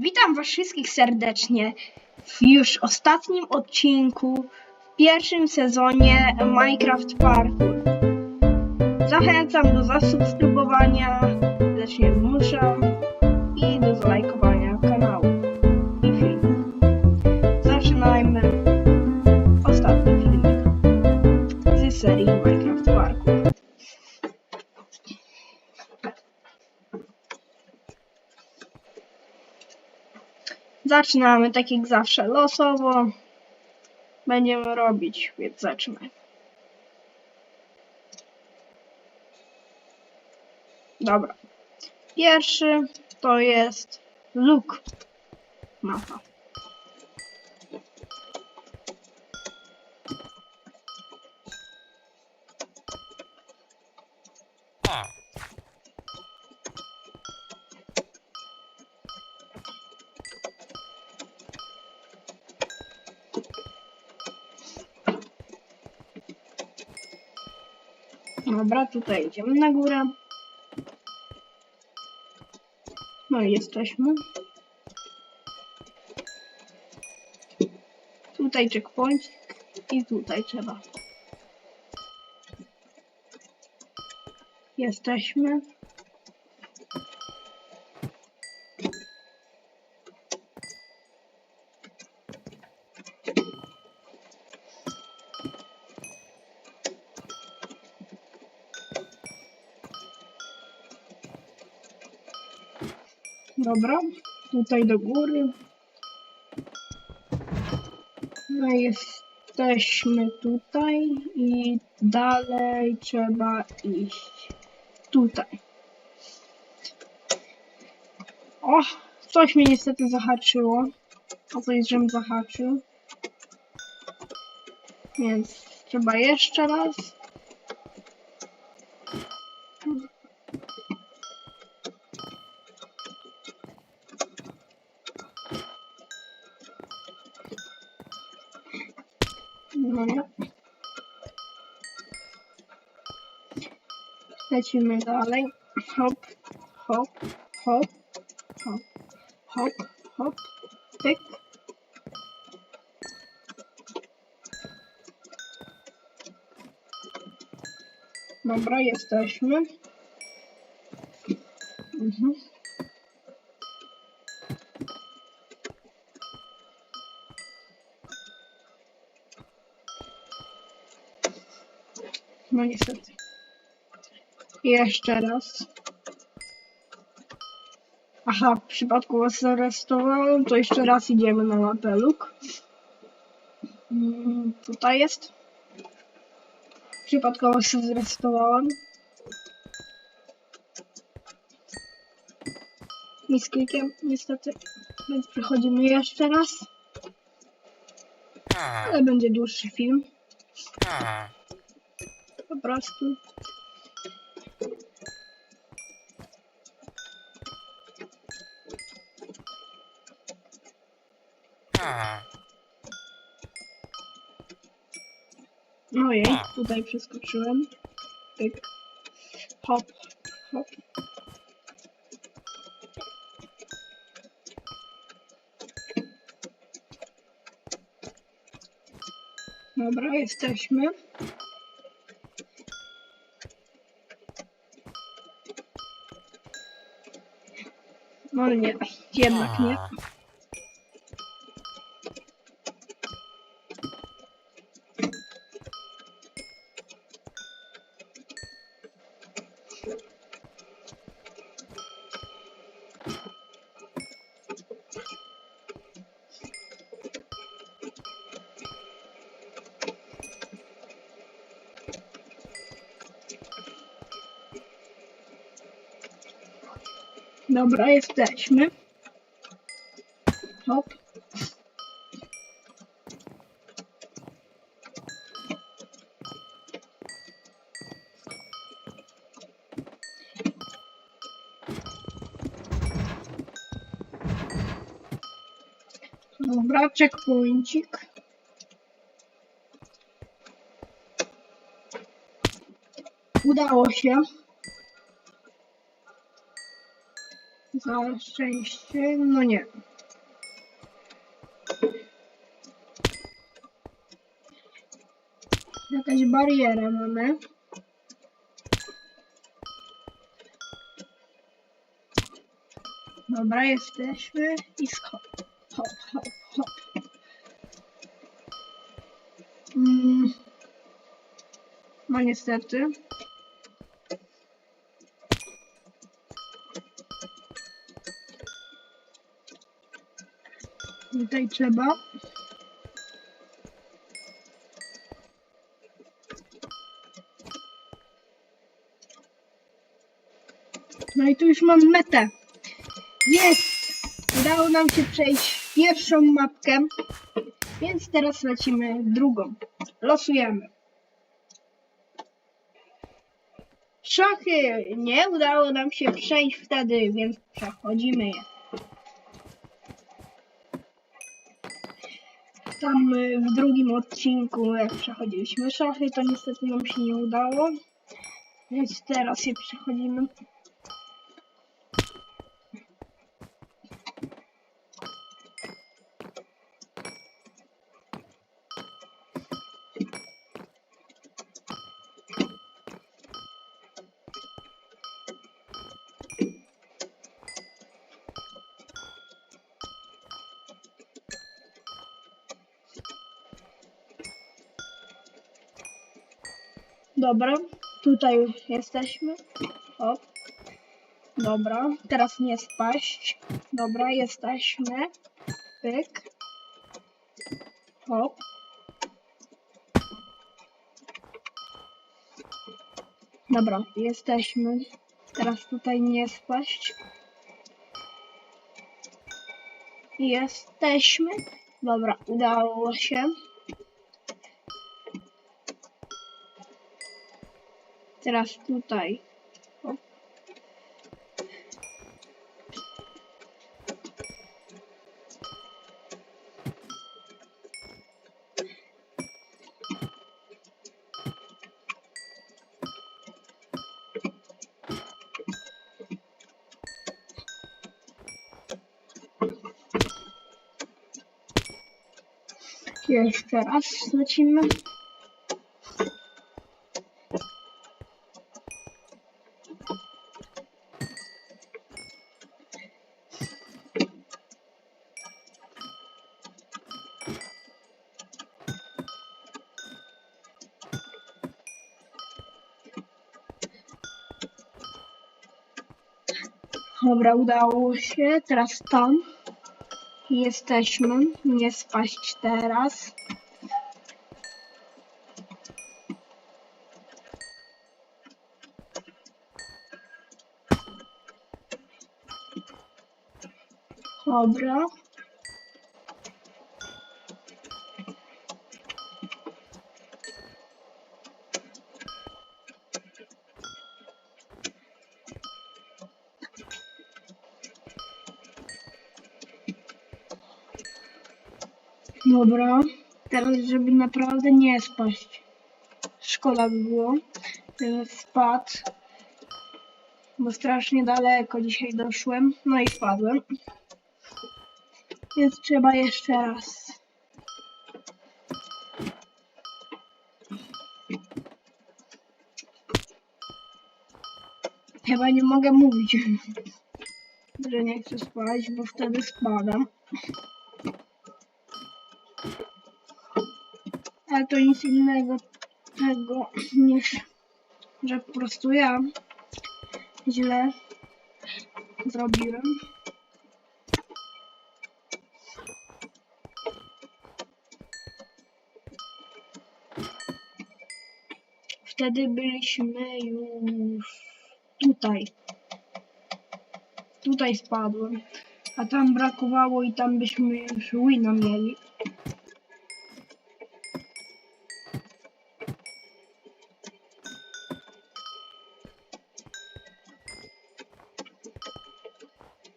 Witam Was wszystkich serdecznie w już ostatnim odcinku w pierwszym sezonie Minecraft Parkour. Zachęcam do zasubskrybowania, lecz nie Zaczynamy tak jak zawsze losowo. Będziemy robić, więc zaczynamy. Dobra. Pierwszy to jest luk. Mapa. Dobra, tutaj idziemy na górę. No i jesteśmy. Tutaj checkpoint i tutaj trzeba. Jesteśmy. Dobra, tutaj do góry. No jesteśmy tutaj i dalej trzeba iść tutaj. O, coś mnie niestety zahaczyło. O coś, żem zahaczył. Więc trzeba jeszcze raz. Lecimy dalej. Hop, hop, hop, hop, hop, hop, pyk. Dobra, jesteśmy. Mhm. No niestety. Jeszcze raz. Aha, przypadkowo zarestowałem, to jeszcze raz idziemy na mapę luk. Mm, tutaj jest. Przypadkowo się zrestowałem. I z klikiem niestety. Więc przechodzimy jeszcze raz. Ale będzie dłuższy film. Po prostu. Ojej, tutaj przeskoczyłem. Pyk. Hop, hop. Dobra, jesteśmy. No nie, jednak nie. Dobra, jesteśmy. Hop. Dobra, checkpointik. Udało się. Na szczęście, no nie. Jakaś bariera mamy. Dobra, jesteśmy i skok. Hop, hop, hop. Mm. No niestety. Tutaj trzeba. No i tu już mam metę. Jest! Udało nam się przejść pierwszą mapkę, więc teraz lecimy drugą. Losujemy. Szachy nie udało nam się przejść wtedy, więc przechodzimy je. Tam y, w drugim odcinku, jak przechodziliśmy szachy, to niestety nam się nie udało. Więc teraz je przechodzimy. Dobra, tutaj jesteśmy. Hop. Dobra, teraz nie spaść. Dobra, jesteśmy. Pyk. Hop. Dobra, jesteśmy. Teraz tutaj nie spaść. Jesteśmy. Dobra, udało się. Teraz tutaj. Hop. Jeszcze raz lecimy. Dobra, udało się. Teraz tam jesteśmy. Nie spaść teraz. Dobra. Dobra. Teraz, żeby naprawdę nie spaść. Szkoda by było, spadł. Bo strasznie daleko dzisiaj doszłem. No i spadłem. Więc trzeba jeszcze raz. Chyba nie mogę mówić, że nie chcę spać, bo wtedy spadam. Ale to nic innego tego niż, że po prostu ja źle zrobiłem. Wtedy byliśmy już tutaj. Tutaj spadłem. A tam brakowało i tam byśmy już wina mieli.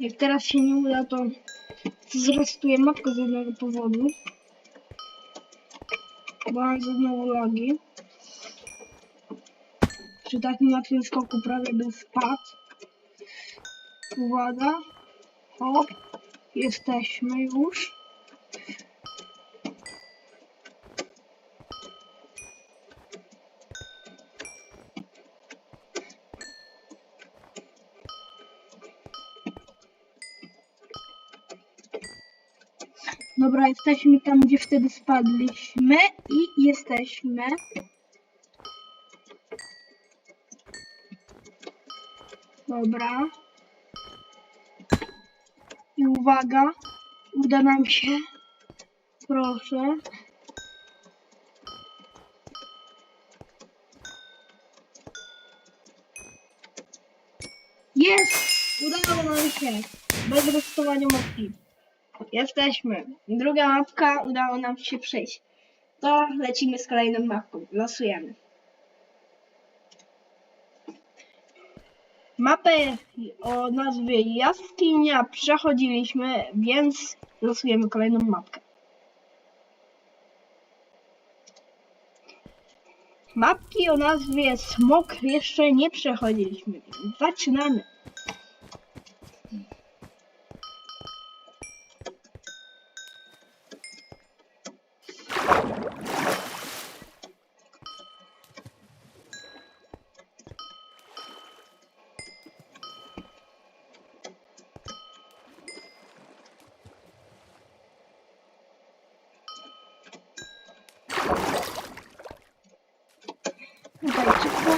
Jak teraz się nie uda, to zrestuję mapkę z jednego powodu. Bo mam znowu lagi. Przy takim łatwym skoku prawie bym spadł. Uwaga. O, jesteśmy już. Dobra, jesteśmy tam, gdzie wtedy spadliśmy i jesteśmy. Dobra. I uwaga, uda nam się. Proszę. Jest! Udało nam się. Bez rysowania mapki. Jesteśmy. Druga mapka, udało nam się przejść. To lecimy z kolejną mapką. Losujemy. Mapę o nazwie Jaskinia przechodziliśmy, więc losujemy kolejną mapkę. Mapki o nazwie Smok jeszcze nie przechodziliśmy, zaczynamy.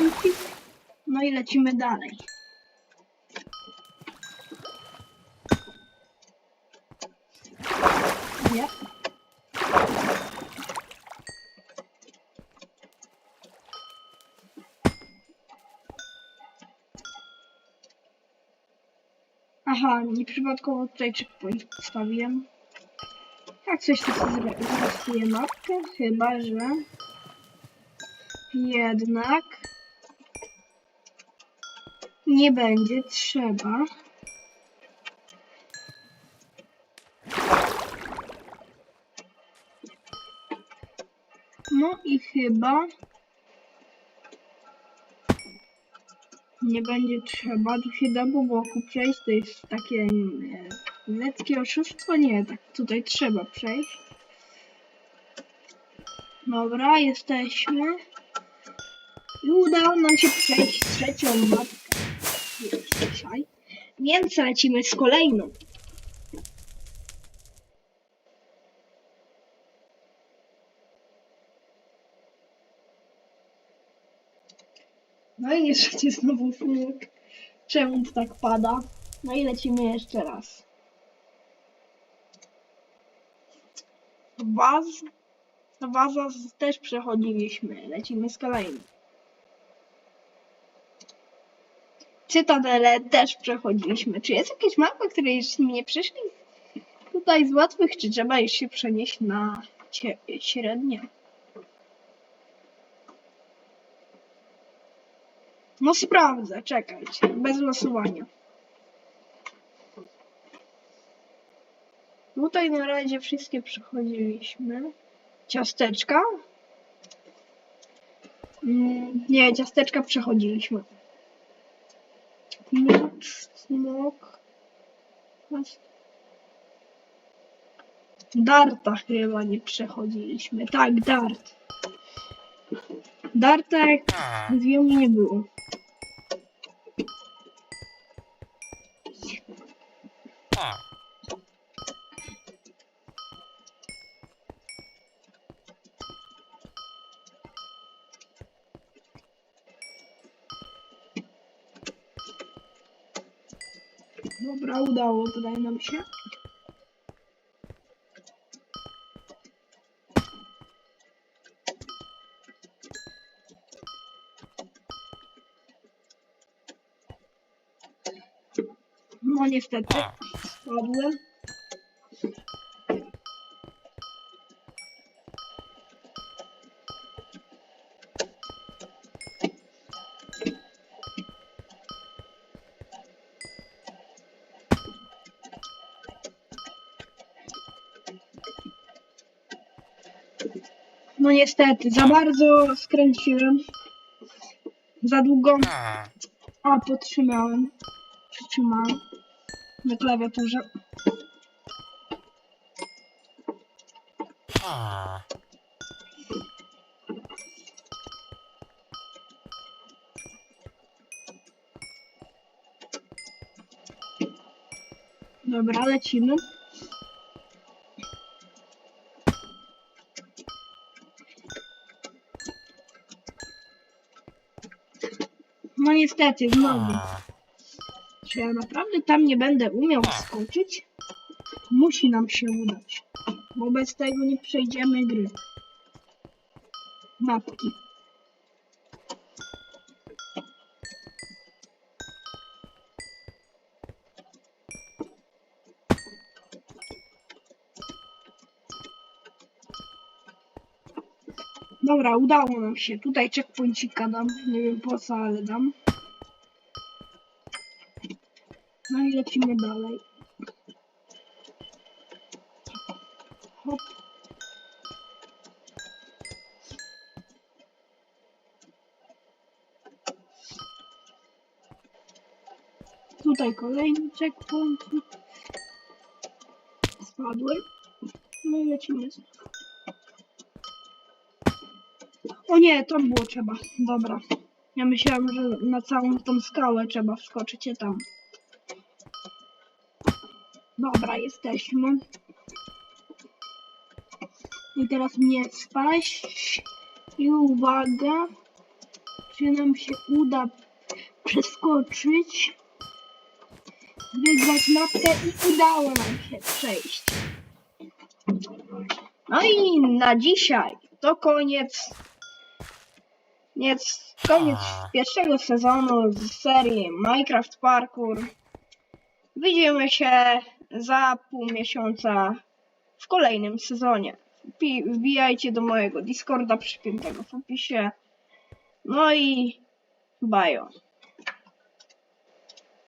Checkpointik. No i lecimy dalej. Nie. Aha, nieprzypadkowo tutaj checkpoint postawiłem. Jak coś zre- zarysuję mapkę, chyba że... Jednak nie będzie trzeba. No i chyba nie będzie trzeba. Tu się da po boku przejść. To jest takie e, leckie oszustwo. Nie, tak tutaj trzeba przejść. Dobra, jesteśmy. I udało nam się przejść trzecią mapkę dzisiaj. Więc lecimy z kolejną. No i niestety znowu smug. Czemu to tak pada? No i lecimy jeszcze raz. Waz. Waza z- też przechodziliśmy. Lecimy z kolejną. Cytadelę też przechodziliśmy. Czy jest jakaś mapa, której jeszcze nie przeszli? Tutaj z łatwych, czy trzeba już się przenieść na średnie? No sprawdzę, czekajcie. Bez losowania. Tutaj na razie wszystkie przechodziliśmy. Ciasteczka? Mm, nie, ciasteczka przechodziliśmy. Smok, smok. Darta chyba nie przechodziliśmy. Tak, dart. Darta jak wiem nie było. Dobra, udało tutaj nam się. No niestety, spadłem. No niestety, za bardzo skręciłem. Za długo. A, podtrzymałem. Przytrzymałem. na klawiaturze. Dobra, lecimy. Niestety, znowu. Czy ja naprawdę tam nie będę umiał skoczyć? Musi nam się udać. Bo bez tego nie przejdziemy gry. Mapki. Dobra, udało nam się. Tutaj checkpointsika dam. Nie wiem po co, ale dam. No i lecimy dalej. Hop. Tutaj kolejny checkpoint. Spadłem. No i lecimy. z- O nie, tam było trzeba. Dobra. Ja myślałem, że na całą tą skałę trzeba wskoczyć, a tam. Dobra, jesteśmy. I teraz mnie spaść. I uwaga. Czy nam się uda przeskoczyć? Wygrać mapkę i udało nam się przejść. No i na dzisiaj to koniec. Koniec, koniec pierwszego sezonu z serii Minecraft Parkour. Widzimy się za pół miesiąca w kolejnym sezonie. Wbijajcie do mojego Discorda przypiętego w opisie. No i bajo.